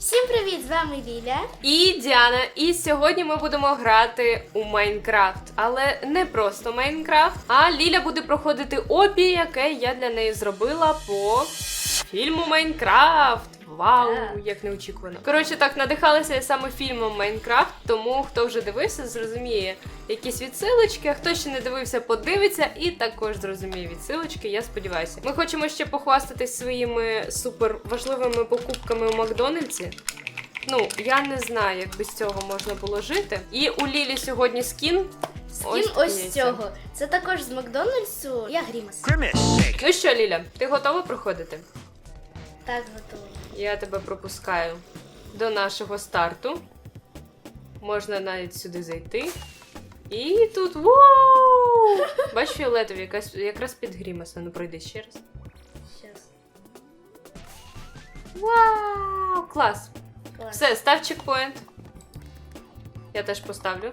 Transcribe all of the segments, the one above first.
Всім привіт! З вами Ліля. І Діана, і сьогодні ми будемо грати у Майнкрафт. Але не просто Майнкрафт, а Ліля буде проходити обі, яке я для неї зробила по фільму Майнкрафт. Вау, як неочікувано. Коротше, так надихалася я саме фільмом Майнкрафт, тому хто вже дивився, зрозуміє якісь відсилочки, а хто ще не дивився, подивиться і також зрозуміє відсилочки, я сподіваюся. Ми хочемо ще похвастатись своїми супер важливими покупками у Макдональдсі. Ну, я не знаю, як без цього можна було жити. І у Лілі сьогодні скін. Скін ось, яйця. цього. Це також з Макдональдсу. Я Грімас. Ну що, Ліля, ти готова проходити? Так, готова. Я тебе пропускаю до нашого старту. Можна навіть сюди зайти. І тут. Воу! Бачиш фіолетові, якась, якраз під Грімаса. Ну пройди ще раз. Щас. Вау! Клас! Клас. Все, став чекпоінт. Я теж поставлю.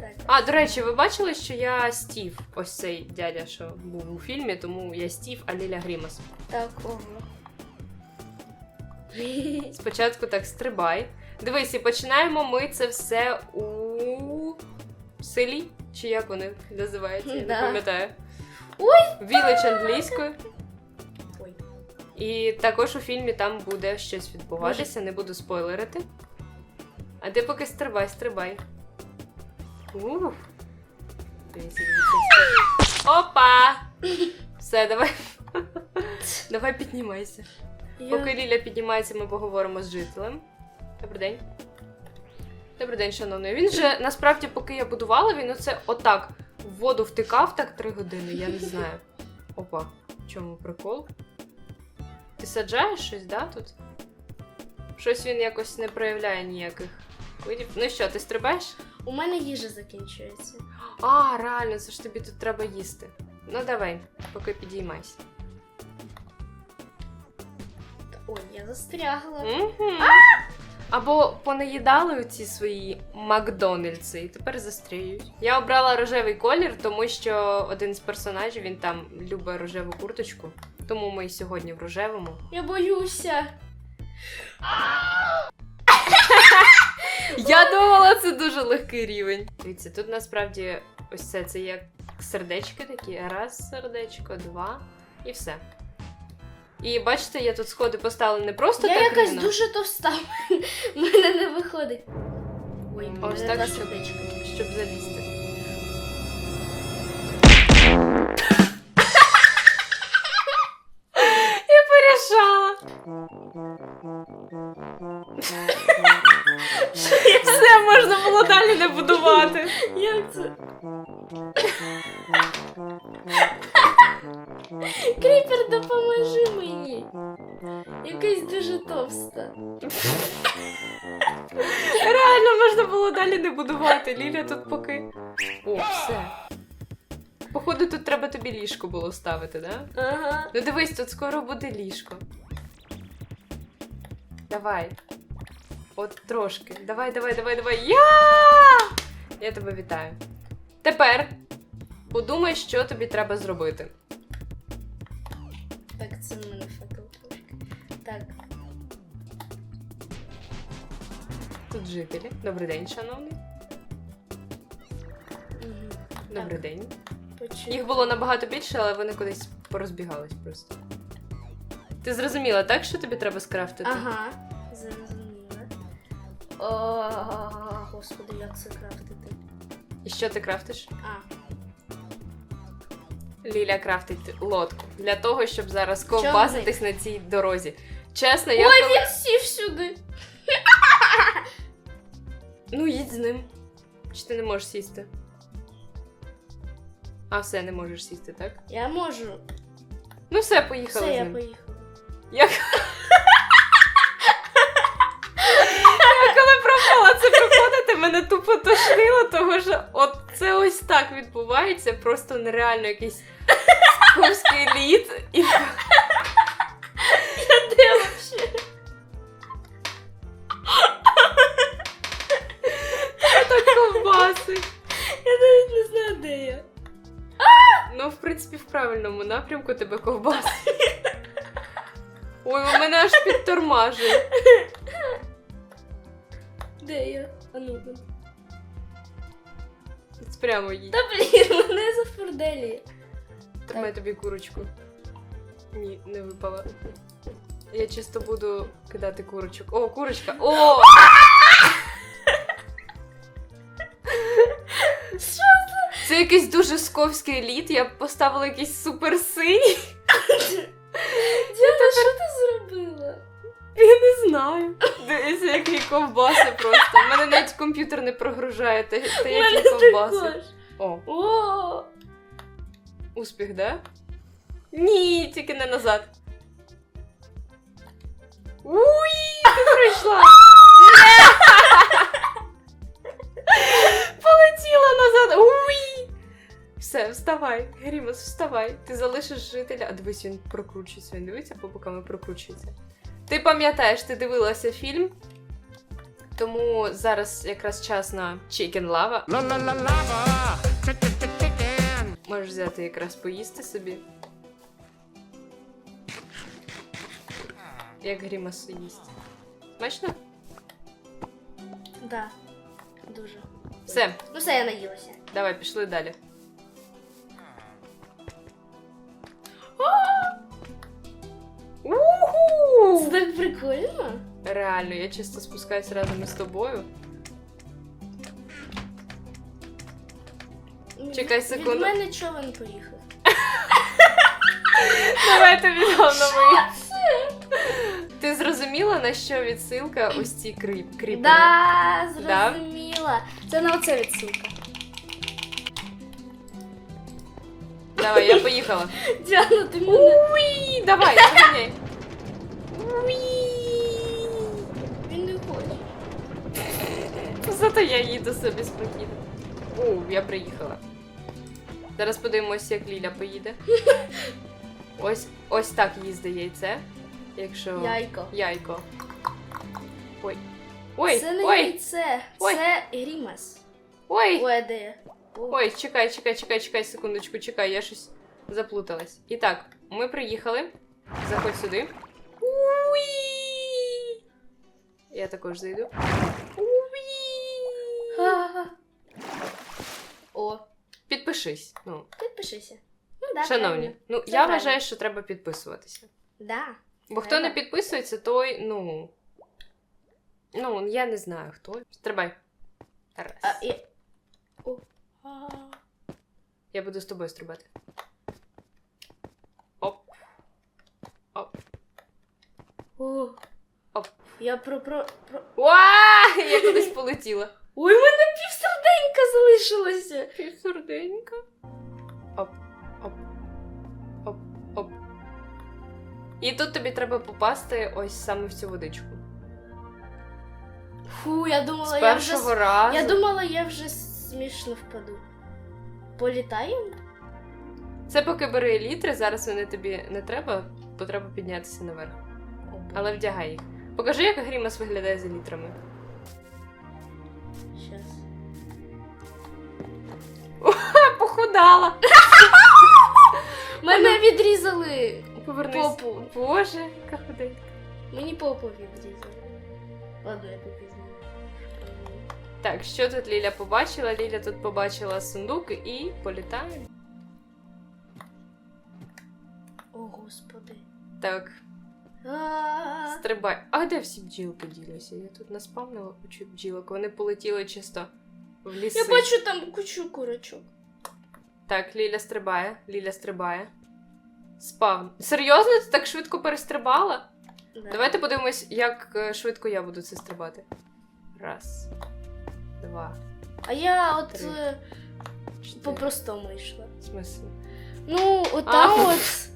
Так. А, до речі, ви бачили, що я Стів, ось цей дядя, що був у фільмі, тому я Стів, а Ліля Грімас. Так, ого. Спочатку так стрибай. Дивись, і починаємо ми це все у селі. Чи як вони називаються? Я не пам'ятаю. Ой! Вілич англійською. І також у фільмі там буде щось відбуватися, не буду спойлерити. А ти поки стрибай, стрибай. Ух. Опа! Все, давай. Давай піднімайся. Поки Ліля піднімається, ми поговоримо з жителем. Добрий день. Добрий день, шановний. Він же насправді, поки я будувала, він оце отак в воду втикав так три години, я не знаю. Опа, в чому прикол? Ти саджаєш щось, да, тут? Щось він якось не проявляє ніяких видів. Ну що, ти стрибаєш? У мене їжа закінчується. А, реально, це ж тобі тут треба їсти. Ну давай, поки підіймайся. Ой, я застрягла. Мгм. Або понаїдали ці свої Макдональдси і тепер застріють. Я обрала рожевий колір, тому що один з персонажів він там любить рожеву курточку. Тому ми і сьогодні в рожевому. Я боюся. Я думала, це дуже легкий рівень. Дивіться, тут насправді ось це, це як сердечки такі. Раз сердечко, два і все. І бачите, я тут сходи поставила не просто я так якась рівно. дуже товста. У мене не виходить. Ой, ось так, та щоб, щоб залізти. Я порішала. Все, можна було далі не будувати. Як це? Кріпер, допоможи мені. Якась дуже товста. Реально можна було далі не будувати. Ліля тут поки. О, все. Походу, тут треба тобі ліжко було ставити, да? Ага. Ну дивись, тут скоро буде ліжко. Давай. От трошки. Давай, давай, давай, давай. Я! Я тебе вітаю. Тепер подумай, що тобі треба зробити. Це в мене факел трошки. Так. Тут жителі. Добрий день, шановний. Угу. Добрий день. Почув. Їх було набагато більше, але вони кудись порозбігались просто. Ти зрозуміла, так, що тобі треба скрафтити? Ага, зрозуміла. О, господи, як це крафтити? І що ти крафтиш? А, Ліля крафтить лодку для того, щоб зараз ковбаситись на цій дорозі. Чесно, я Ой, коли- він сів сюди. Ну, їдь з ним. Чи ти не можеш сісти? А, все, не можеш сісти, так? Я можу. Ну, все, поїхали Все, з я поїхала. Як... Я коли пробувала це проходити, мене тупо тошнило, тому що от це ось так відбувається, просто нереально якийсь скурський лід. І... Де вообще? так ковбаси. Я навіть не знаю, де я. Ну, в принципі, в правильному напрямку тебе ковбаси. Ой, у мене аж підтормажує. Де я? А ну. Прямо їдь. Та блін, мене зафурделі. Тримай тобі курочку. Ні, не випала. Я чисто буду кидати курочок. О, курочка! О! Що Це якийсь дуже сковський лід, я поставила якийсь супер синій. Діана, що ти зробила? Я не знаю. Дивіться, які ковбаси просто. У мене навіть комп'ютер не прогружає, та, та які ковбаси. О, О, успіх, да? Ні, тільки не назад. Уй, ти прийшла. Полетіла назад. Уй. Все, вставай, Грімас, вставай. Ти залишиш жителя. А дивись, він прокручується. Він дивиться по бокам і прокручується. Ти пам'ятаєш, ти дивилася фільм. Тому зараз якраз час на Chicken Lava. La Можеш взяти якраз поїсти собі. Як Грімас їсть. Смачно? да. Дуже. Все, Ну все, я наїлася. давай, пішли далі. Це так прикольно. Реально, я чисто спускаюсь разом із тобою. Чекай секунду. Від мене човен поїхав. Давай тобі дам. Ти зрозуміла, на що відсилка ось ці кріп, кріпери? Да, зрозуміла. Це на оце відсилка. Давай, я поїхала. Діана, ти мене. Уй, давай, доганяй. Уй. Він не хоче. Зато я їду собі спокійно. О, я приїхала. Зараз подивимось, як Ліля поїде. Ось, ось так їздить яйце. Якщо. Яйко. Яйко. Ой. Ой, це не ой, яйце, Ой. це грімас. ой. Ой, де я? Ой, чекай, чекай, чекай, чекай, секундочку, чекай, я щось заплуталась. І так, ми приїхали. Заходь сюди. Уй! Я також зайду. Уй! Ха-ха-ха. О, Підпишись. Ну, підпишися. Ну, да, шановні, правильно. ну Це я правильно. вважаю, що треба підписуватися. Да. Бо хто Треба. не підписується, той, ну. Ну, я не знаю хто. Стрибай. Раз. А, і... О. А. Я буду з тобою стрибати. Оп. О. Оп. Я про, про, про... Уа! Я кудись полетіла. Ой, у мене півсерденька залишилося. Півсерденька. Оп, оп, оп, оп. І тут тобі треба попасти ось саме в цю водичку. Фу, я З думала, я вже... першого разу. Я думала, я вже смішно впаду. Політаємо? Це поки бери літри, зараз вони тобі не треба, бо треба піднятися наверх. Але вдягай їх. Покажи, як Грімас виглядає за літрами. Ха, похудала! Мене відрізали Повернись. попу. Боже, яка худенька. Мені попу відрізали. Ладно, я попізнаю. Так, що тут Ліля побачила? Ліля тут побачила сундук і політає. О, господи. Так, Стрибай. А де всі бджілки ділися? Я тут наспавнила кучу бджілок. Вони полетіли чисто в ліси. Я бачу там кучу курочок. Так, Ліля стрибає. Ліля стрибає. Спавн. Серйозно? Ти так швидко перестрибала? Да. Давайте подивимось, як е, швидко я буду це стрибати. Раз. Два. А я от Три. е, по-простому йшла. В смислі? Ну, отам А. от.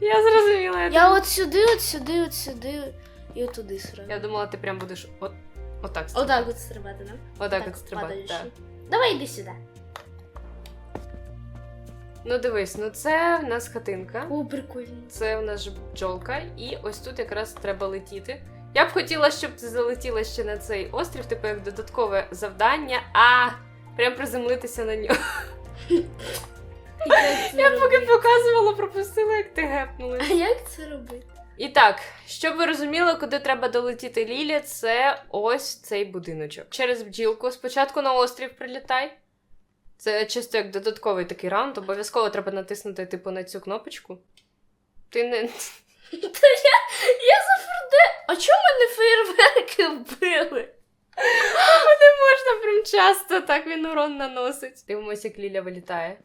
Я зрозуміла. Я, Я от сюди, от сюди, от сюди і от туди сразу. я думала, ти прям будеш от, отак стрибати. Отак от стрибати, да? Отак от стрибати. падаючи. Так. Давай йди сюди. Ну дивись, ну це в нас хатинка. О, прикольно. Це в нас ж бджолка, і ось тут якраз треба летіти. Я б хотіла, щоб ти залетіла ще на цей острів, типу як додаткове завдання, а прям приземлитися на нього. Я поки показувала, пропустила, як ти гепнула. А як це робити? І так, щоб ви розуміли, куди треба долетіти Лілі, це ось цей будиночок. Через бджілку. Спочатку на острів прилітай. Це чисто як додатковий такий раунд. Обов'язково треба натиснути, типу, на цю кнопочку. Ти не. Та я, я зафорде. А чому мене фейерверки вбили? Не можна прям часто, так він урон наносить. Дивимося, як Ліля вилітає.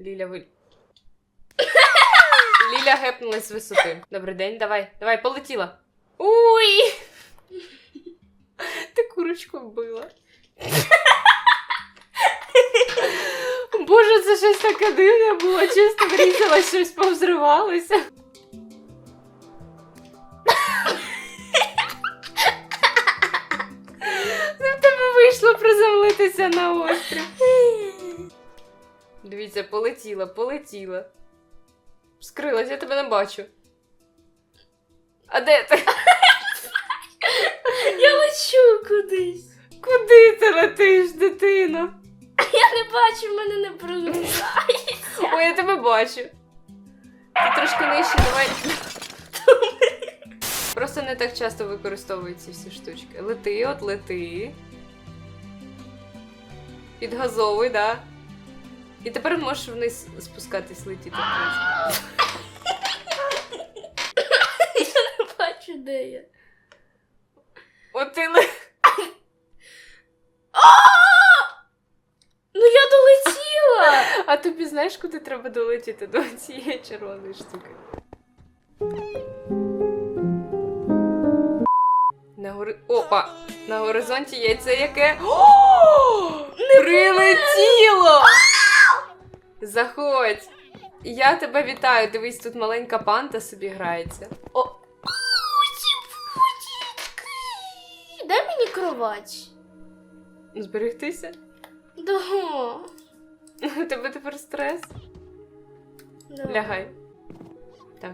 Ліля вил... Ліля гепнулась з висоти. Добрий день, давай, давай, полетіла. Уй! Ти курочку вбила. Боже, це щось таке дивне було, чисто врізалось, щось повзривалося. Це в тебе вийшло приземлитися на острів. Дивіться, полетіла, полетіла. Скрилась, я тебе не бачу. А де ти? Я лечу кудись. Куди ти летиш, дитино? Я не бачу, мене не прогрузає. Ой, я тебе бачу. Ти трошки нижче, давай. Просто не так часто використовують ці всі штучки. Лети, от лети. Підгазовуй, да. І тепер можеш вниз спускатись, летіти. вниз. Не бачу, де я. От ти ле- Ну я долетіла! А тобі знаєш, куди треба долетіти до цієї червоної штуки? На гори... Опа! На горизонті яйце яке. О! Прилетіло! Заходь! Я тебе вітаю. Дивись, тут маленька панта собі грається. О. Дай мені кровать. Зберегтися? Да. У тебе тепер стрес. да. Лягай. Так.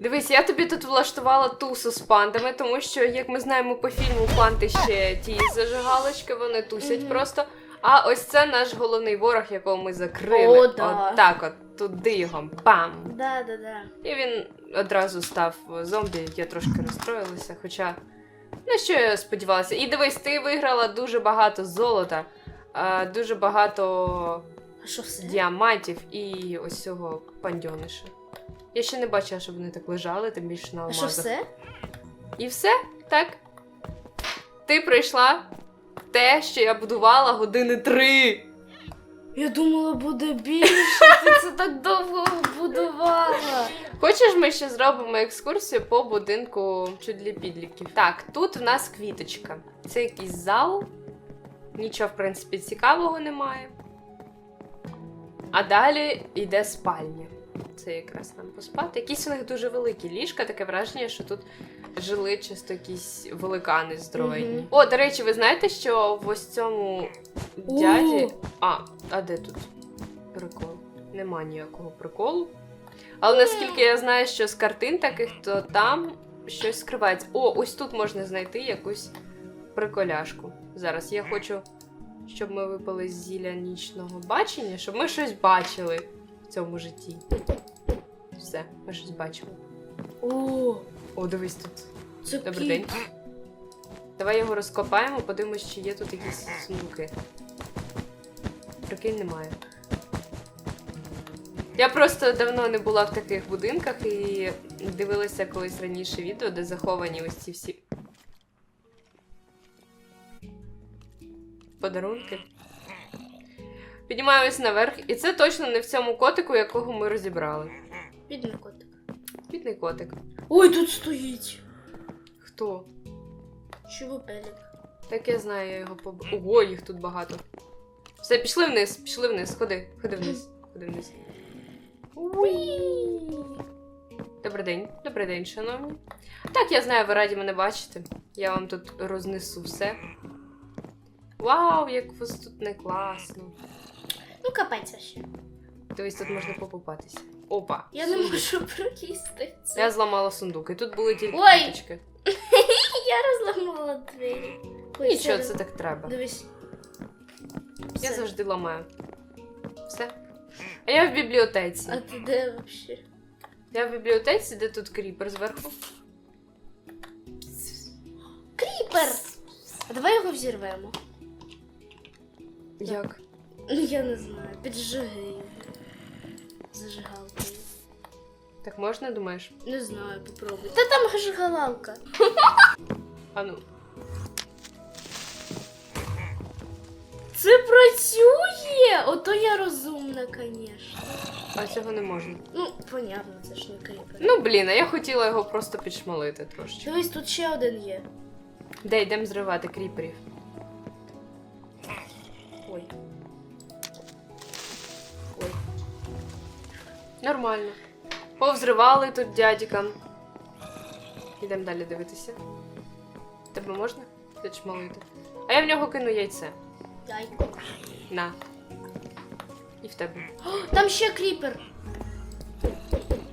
Дивись, я тобі тут влаштувала тусу з пандами, тому що, як ми знаємо по фільму, панти ще ті зажигалочки, вони тусять Мгм. просто. А ось це наш головний ворог, якого ми закрили. О, да. От так от, туди його. Бам! Да, да, да. І він одразу став зомбі, я трошки розстроїлася, хоча. На що я сподівалася? І дивись, ти виграла дуже багато золота, дуже багато А що все? діамантів і ось цього пандьониша. Я ще не бачила, щоб вони так лежали, тим більше на А що все? І все? Так? Ти пройшла те, що я будувала години три. Я думала, буде більше. Ти це так довго будувала. Хочеш, ми ще зробимо екскурсію по будинку чудлі підліків? Так, тут в нас квіточка. Це якийсь зал. Нічого, в принципі, цікавого немає. А далі йде спальня. Це якраз нам поспати. Якісь у них дуже великі ліжка, таке враження, що тут жили чисто якісь великани здоровенні. Мгм. О, до речі, ви знаєте, що в ось цьому дяді. О! А, а де тут прикол? Нема ніякого приколу. Але наскільки я знаю, що з картин таких, то там щось скривається. О, ось тут можна знайти якусь приколяшку. Зараз я хочу, щоб ми випали з зілля нічного бачення, щоб ми щось бачили в цьому житті. Все, ми щось бачимо. О, О, дивись тут. це Добрий день. Давай його розкопаємо, подивимось, чи є тут якісь сундуки. Прикинь, немає. Я просто давно не була в таких будинках і дивилася колись раніше відео, де заховані ось ці всі подарунки. Піднімаємось наверх, і це точно не в цьому котику, якого ми розібрали. Бідний котик. Бідний котик. Ой, тут стоїть. Хто? Чувопелік. Так я знаю, я його поб... Ого, їх тут багато. Все, пішли вниз, пішли вниз, ходи, ходи вниз, ходи вниз. Добрий день, добрий день, шановні. Так, я знаю, ви раді мене бачити. Я вам тут рознесу все. Вау, як у вас тут не класно. Ну, капець ще. Дивись, тут можна покупатися. Опа. Я не можу пролізти. в це. Я зламала сундук, і тут були тільки Ой! квіточки. Я розламала двері. Ой, Нічого, це- так треба. Дивись. Я Все. завжди ламаю. Все. А я в бібліотеці. А ти де взагалі? Я в бібліотеці, де тут кріпер зверху. Кріпер! А давай його взірвемо. Як? Ну я не знаю. Піджиги його. Зажигалкою. Так можна, думаєш? Не знаю, попробуй. Та там зажигалка. А ну. Це працює! Ото я розумна, звісно. А цього не можна. Ну, понятно, це ж не кріпер. Ну блін, а я хотіла його просто підшмалити трошечки. Дивись, тут ще один є. Де йдемо зривати кріперів? Ой. Ой. Нормально. Повзривали тут дядькам. Йдемо далі дивитися. Тебе можна підшмалити? А я в нього кину яйце. Яйко. На. І в тебе. О, там ще кріпер.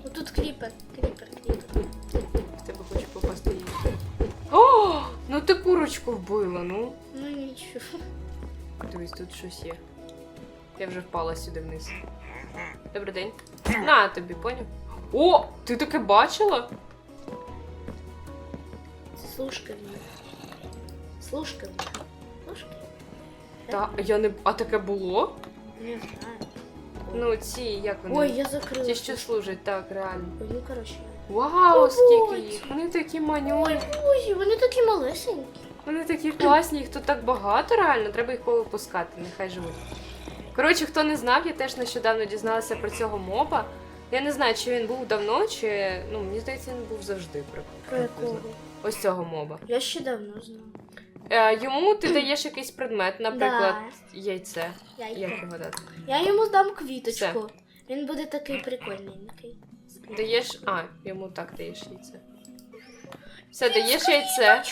Отут кріпер. Кріпер, кріпер. В тебе хочу попасти яйце. О! Ну ти курочку вбила, ну. Ну нічого. Дивись, тут щось є. Я вже впала сюди вниз. Добрий день. На тобі, поняв? О! Ти таке бачила? В них. Служки? Та я не. А таке було? Не знаю. Ну, ці, як вони? Ой, я закрила. Ті, що служать, так, реально. Ну коротше. Вау, скільки їх! Вони такі Ой, манюні, ой, вони такі малесенькі. вони такі класні, їх тут так багато, реально, треба їх повипускати, нехай живуть. Коротше, хто не знав, я теж нещодавно дізналася про цього моба. Я не знаю, чи він був давно, чи. Ну, мені здається, він був завжди Про якого? Ось цього моба. Я ще давно знала. Е, йому ти даєш якийсь предмет, наприклад, Да. яйце. Яйко. Як його дати? Я йому дам квіточку. Він буде такий прикольненький. Даєш. А, йому так даєш яйце. Все, даєш яйце.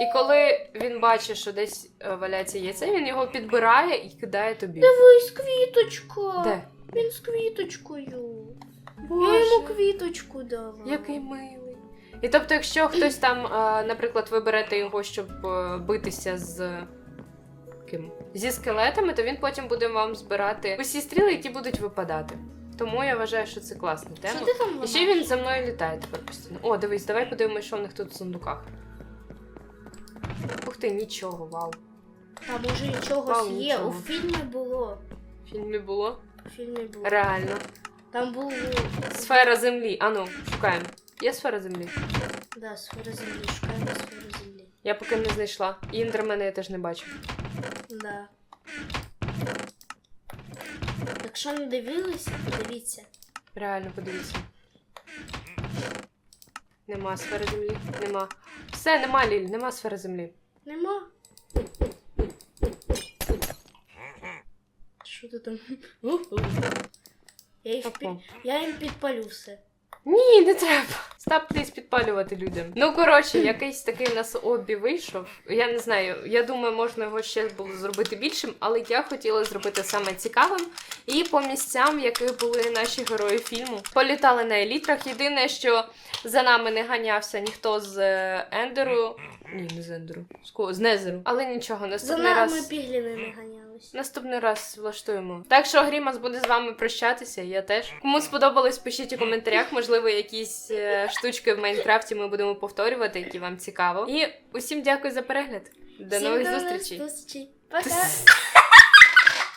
І коли він бачить, що десь е, валяється яйце, він його підбирає і кидає тобі. Дивись, квіточка. Де? Він з квіточкою. Я йому квіточку дала. який милий. І тобто, якщо хтось там, е, наприклад, ви берете його, щоб е, битися з ким? Зі скелетами, то він потім буде вам збирати усі стріли, які будуть випадати. Тому я вважаю, що це класна тема. Що ти там І ще ламаєш? він за мною літає тепер постійно. О, дивись, давай подивимось, що в них тут в сундуках. Ух ти, нічого, вау. А може і чогось Вау, є. нічого. У фільмі було. В фільмі було. Фільмі було. Реально. Там був. Сфера землі. Ану, шукаємо. Є сфера землі? Да, сфера землі. Шукаємо сферу землі. Я поки не знайшла. І індермена я теж не бачу. Да. Якщо не дивилися, подивіться. Реально, подивіться. Нема сфери землі. Нема. Все, нема Ліль, нема сфери землі. Нема. Що ти там? Я їх пі... Опа. Я їм підпалю все. Ні, не треба. Став пліс підпалювати людям. Ну коротше, якийсь такий у нас обі вийшов. Я не знаю. Я думаю, можна його ще було зробити більшим, але я хотіла зробити саме цікавим. І по місцям, в яких були наші герої фільму. Політали на елітрах. Єдине, що за нами не ганявся ніхто з е, Ендеру. Ні, не з Ендеру. З кого? З Незеру. Але нічого, За нами раз. пігліни не ганялись. Наступний раз влаштуємо. Так що Грімас буде з вами прощатися, я теж. Кому сподобалось, пишіть у коментарях. Можливо, якісь е, штучки в Майнкрафті ми будемо повторювати, які вам цікаво. І усім дякую за перегляд. До Всім нових до зустрічей. зустрічей. Пока.